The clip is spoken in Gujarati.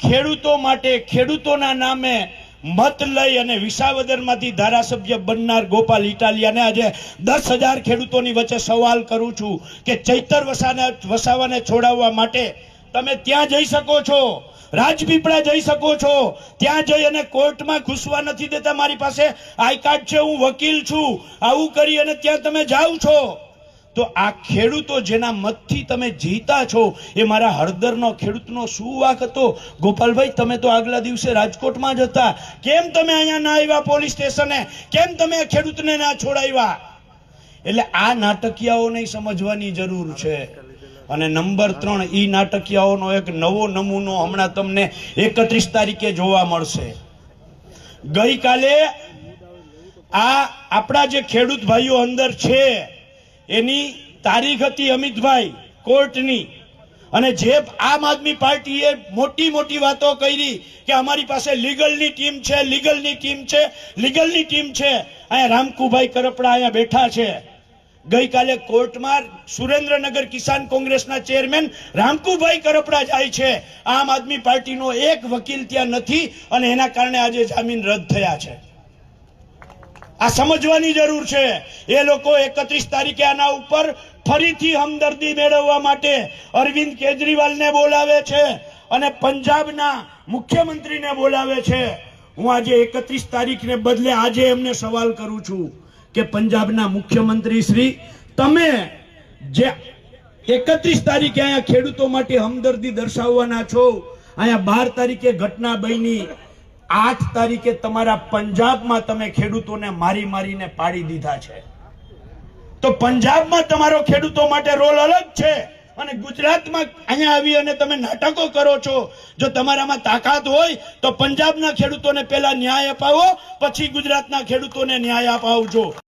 ખેડૂતો માટે ખેડૂતોના નામે મત લઈ અને વિસાવદરમાંથી ધારાસભ્ય બનનાર ગોપાલ ઇટાલિયાને આજે દસ હજાર ખેડૂતોની વચ્ચે સવાલ કરું છું કે ચૈતર વસાને વસાવાને છોડાવવા માટે તમે ત્યાં જઈ શકો છો, રાજપીપળા જઈ શકો છો, ત્યાં જઈ અને કોર્ટમાં ઘૂસવા નથી દેતા મારી પાસે. આઈ કાર્ડ છે, હું વકીલ છું, આવું કરી અને ત્યાં તમે જાઓ છો. તો આ ખેડૂતો જેના મતથી તમે જીતા છો, એ મારા હળદરનો ખેડૂતનો શું વાક હતો? ગોપાલભાઈ, તમે તો આગલા દિવસે રાજકોટમાં જ હતા. કેમ તમે અહીંયા ના આવ્યા પોલીસ સ્ટેશને? કેમ તમે ખેડૂતને ના છોડાવ્યા? એટલે આ નાટકીયાઓને સમજવાની જરૂર છે. અને નંબર ત્રણ, ઈ નાટકીયાઓનો એક નવો નમૂનો હમણાં તમને એકત્રીસ તારીખે જોવા મળશે. ગઈકાલે આ આપણા જે ખેડૂત ભાઈઓ અંદર છે એની તારીખ હતી અમિતભાઈ, કોર્ટની. અને જે આમ આદમી પાર્ટીએ મોટી મોટી વાતો કરી કે અમારી પાસે લીગલની ટીમ છે, લીગલની ટીમ છે, લીગલની ટીમ છે. અહીંયા રામકુભાઈ કરપડા અહીંયા બેઠા છે. ગઈકાલે કોર્ટમાં સુરેન્દ્રનગર કિસાન કોંગ્રેસના ચેરમેન રામકુભાઈ કરપડા જાય છે. આમ આદમી પાર્ટીનો એક વકીલ ત્યાં નથી અને એના કારણે આજે જામીન રદ થયા છે. આ સમજવાની જરૂર છે. એ લોકો એકત્રીસ તારીખે આના ઉપર ફરીથી હમદર્દી મેળવવા માટે અરવિંદ કેજરીવાલને બોલાવે છે અને પંજાબના મુખ્યમંત્રીને બોલાવે છે. હું આજે એકત્રીસ તારીખને બદલે આજે એમને સવાલ કરું છું કે પંજાબના મુખ્યમંત્રી શ્રી, તમે જે એકત્રીસ તારીખે અહીંયા ખેડૂતો માટે હમદર્દી દર્શાવવાના છો, અહીંયા બાર તારીખે ઘટના બની આઠ તારીખે તમારા પંજાબમાં તમે ખેડૂતોને મારી મારીને પાડી દીધા છે. તો પંજાબમાં તમારો ખેડૂતો માટે રોલ અલગ છે અને ગુજરાતમાં અહીંયા આવી અને તમે નાટકો કરો છો. જો તમારામાં તાકાત હોય તો પંજાબના ખેડૂતોને પહેલા ન્યાય અપાવો, પછી ગુજરાતના ખેડૂતોને ન્યાય અપાવજો.